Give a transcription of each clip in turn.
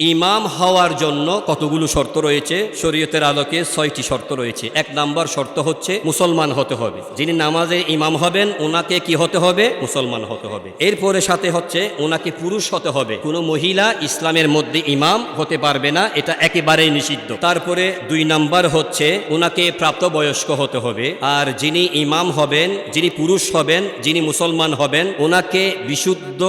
ইমাম হওয়ার জন্য কতগুলো শর্ত রয়েছে? শরীয়তের আলোকে ছয়টি শর্ত রয়েছে। এক নাম্বার শর্ত হচ্ছে মুসলমান হতে হবে। যিনি নামাজে ইমাম হবেন ওনাকে কি হতে হবে? মুসলমান হতে হবে। এরপরে সাথে হচ্ছে ওনাকে পুরুষ হতে হবে। কোনো মহিলা ইসলামের মধ্যে ইমাম হতে পারবে না, এটা একেবারেই নিষিদ্ধ। তারপরে দুই নাম্বার হচ্ছে ওনাকে প্রাপ্তবয়স্ক হতে হবে। আর যিনি ইমাম হবেন, যিনি পুরুষ হবেন, যিনি মুসলমান হবেন ওনাকে বিশুদ্ধ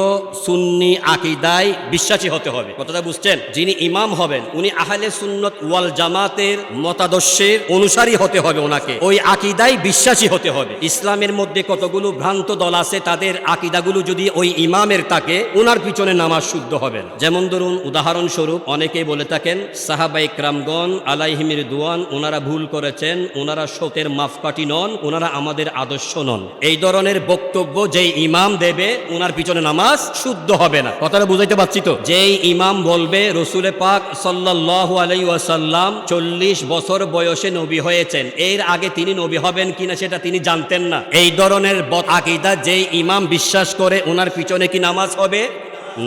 সুন্নি আকিদায় বিশ্বাসী হতে হবে। কথাটা বুঝছেন? যিনি ইমাম হবেন, উনি আহলে সুন্নত ওয়াল জামাতের মতাদর্শের অনুসারী হতে হবে ওনাকে। ওই আকিদায় বিশ্বাসী হতে হবে। ইসলামের মধ্যে কতগুলো ভ্রান্ত দল আছে, তাদের আকিদাগুলো যদি ওই ইমামের থাকে ওনার পিছনে নামাজ শুদ্ধ হবেন যেমন ধরুন, উদাহরণস্বরূপ অনেকেই বলে থাকেন, সাহাবাই ক্রামগণ আলাইহিমির দুয়ান ওনারা ভুল করেছেন ওনারা শোকের মাফকাটি নন ওনারা আমাদের আদর্শ নন। এই ধরনের বক্তব্য যেই ইমাম দেবে ওনার পিছনে নামাজ শুদ্ধ হবে না। কথাটা বুঝাইতে পারছি তো? যেই ইমাম বলবে রসুলে পাক সাল্লাহ আলাই ওয়াসাল্লাম চল্লিশ বছর বয়সে নবী হয়েছেন। এর আগে তিনি নবী হবেন কিনা সেটা তিনি জানতেন না। এই ধরনের আকিদা যে ইমাম বিশ্বাস করে ওনার পিছনে কি নামাজ হবে?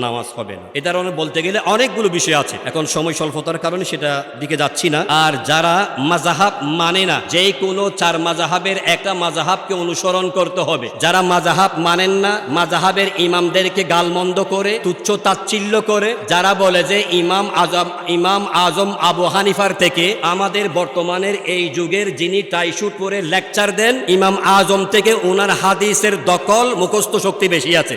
নামাজ হবে না। এ ধরনের বলতে গেলে অনেকগুলো বিষয় আছে। এখন সময় স্বল্পতার কারণে সেটা দিকে যাচ্ছি না। আর যারা মাজাহাব মানে না যে কোনো চার মাজাহাবের একটা মাজাহাবকে অনুসরণ করতে হবে। যারা মাজাহাব মানেন না মাজাহাবের ইমামদেরকে গালমন্দ করে, তুচ্ছ তাচ্ছিল্য করে, যারা বলে যে ইমাম আজম ইমাম আজম আবু হানিফার থেকে আমাদের বর্তমানের এই যুগের যিনি টাইশুট পরে লেকচার দেন, ইমাম আজম থেকে ওনার হাদিসের দখল, মুখস্থ শক্তি বেশি আছে।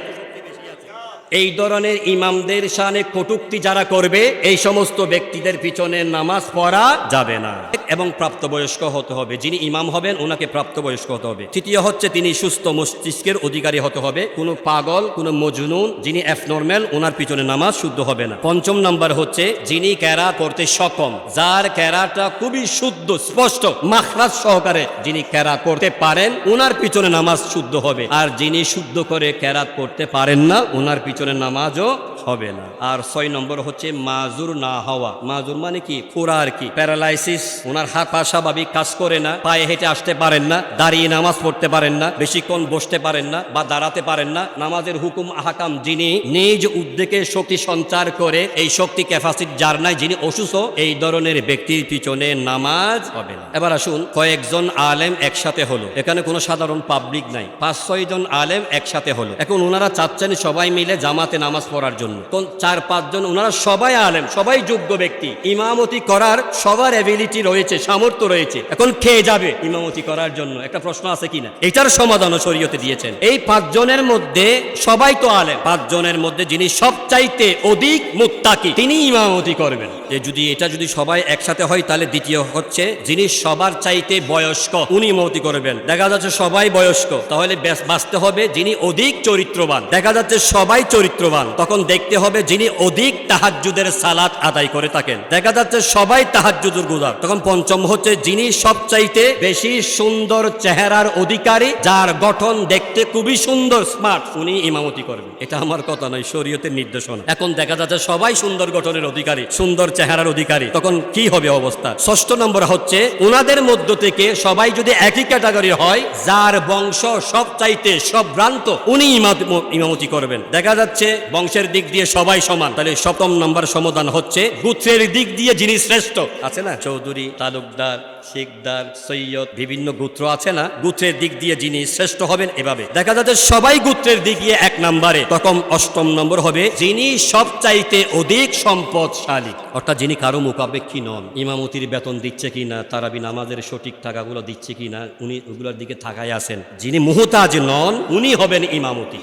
এই ধরনের ইমামদের সানে কটুক্তি যারা করবে, এই সমস্ত ব্যক্তিদের পিছনে নামাজ পড়া যাবে না। এবং প্রাপ্তবয়স্ক হতে হবে। যিনি ইমাম হবেন, ওনাকে প্রাপ্তবয়স্ক হতে হবে। তৃতীয় হচ্ছে, তিনি সুস্থ মস্তিষ্কের অধিকারী হতে হবে। কোনো পাগল, কোনো মজনুন, যিনি অ্যাবনর্ম্যাল ওনার পিছনে নামাজ শুদ্ধ হবে না। পঞ্চম নাম্বার হচ্ছে, যিনি ক্যারা করতে সক্ষম, যার ক্যারাটা খুবই শুদ্ধ, স্পষ্ট, মাখরাজ সহকারে যিনি ক্যারা করতে পারেন, ওনার পিছনে নামাজ শুদ্ধ হবে। আর যিনি শুদ্ধ করে ক্যারাত করতে পারেন না, ওনার পিছনে নামাজও হবে না। আর ছয় নম্বর হচ্ছে মাজুর না হওয়া। মাজুর মানে কি? আর কি। প্যারালাইসিস। ওনার হাত পা স্বাভাবিক কাজ করে না, পায়ে হেঁটে আসতে পারেন না, দাঁড়িয়ে নামাজ পড়তে পারেন না, বেশিক্ষণ বসতে পারেন না বা দাঁড়াতে পারেন না। নামাজের হুকুম, আহাকাম যিনি নিজ উদ্যোগে শক্তি সঞ্চার করে, এই শক্তি ক্যাপাসিটি যার নাই, যিনি অসুস্থ, এই ধরনের ব্যক্তির পিছনে নামাজ হবে না। এবার আসুন, কয়েকজন আলেম একসাথে হলো। এখানে কোনো সাধারণ পাবলিক নাই। পাঁচ ছয় জন আলেম একসাথে হলো। এখন ওনারা চাচ্ছেন সবাই মিলে জামাতে নামাজ পড়ার জন্য। কোন চার, পাঁচজন, ওনারা সবাই আলেম, সবাই যোগ্য ব্যক্তি। ইমামতি করার সবার অ্যাবিলিটি রয়েছে, সামর্থ্য রয়েছে। এখন খেয়ে যাবে ইমামতি করার জন্য। একটা প্রশ্ন আছে কিনা? এটার সমাধানও শরীয়তে দিয়েছেন। এই পাঁচজনের মধ্যে সবাই তো আলেম। পাঁচজনের মধ্যে যিনি সবচাইতে অধিক মুত্তাকি, তিনি ইমামতি করবেন। যে যদি এটা যদি সবাই একসাথে হয়, তাহলে দ্বিতীয় হচ্ছে যিনি সবার চাইতে বয়স্ক, উনি ইমামতি করবেন। দেখা যাচ্ছে সবাই বয়স্ক, তাহলে বাঁচতে হবে যিনি অধিক চরিত্রবান। দেখা যাচ্ছে সবাই চরিত্রবান। তখন দেখতে হবে যিনি অধিক তাহাজ্জুদের সালাত আদায় করে থাকেন। দেখা যাচ্ছে সবাই তাহাজ্জুদের গুজার। তখন পঞ্চম হচ্ছে যিনি সবচাইতে বেশি সুন্দর চেহারার অধিকারী, যার গঠন দেখতে খুবই সুন্দর, স্মার্ট। উনি ইমামতি করবেন। এটা আমার কথা নয়, শরীয়তের নির্দেশনা। এখন দেখা যাচ্ছে সবাই সুন্দর গঠনের অধিকারী, সুন্দর চেহারার অধিকারী। তখন কি হবে অবস্থা? ষষ্ঠ নম্বর হচ্ছে ওনাদের মধ্য থেকে সবাই যদি একই ক্যাটাগরি হয়, যার বংশ সব চাইতে সব ভ্রান্ত উনি ইমাম- ইমামতি করবেন। দেখা যাচ্ছে বংশের দিক দিয়ে সবাই সমান। তাহলে সপ্তম নম্বর সমাধান হচ্ছে গুত্রের দিক দিয়ে যিনি শ্রেষ্ঠ। আছে না? চৌধুরী তালুকদার শিকদার সৈয়দ। বিভিন্ন গুত্র আছে না? গুত্রের দিক দিয়ে যিনি শ্রেষ্ঠ হবেন এভাবে। দেখা যাচ্ছে সবাই গোত্রের দিক দিয়ে এক নম্বরে। তখন অষ্টম নম্বর হবে যিনি সব চাইতে অধিক সম্পদশালী। অর্থাৎ যিনি কারও মুখাপেক্ষী নন। ইমামতির বেতন দিচ্ছে কিনা তারাবি নামাজের সঠিক টাকাগুলো দিচ্ছে কিনা উনি ওগুলোর দিকে থাকায় আছেন। যিনি মুহতাজ নন উনি হবেন ইমামতি।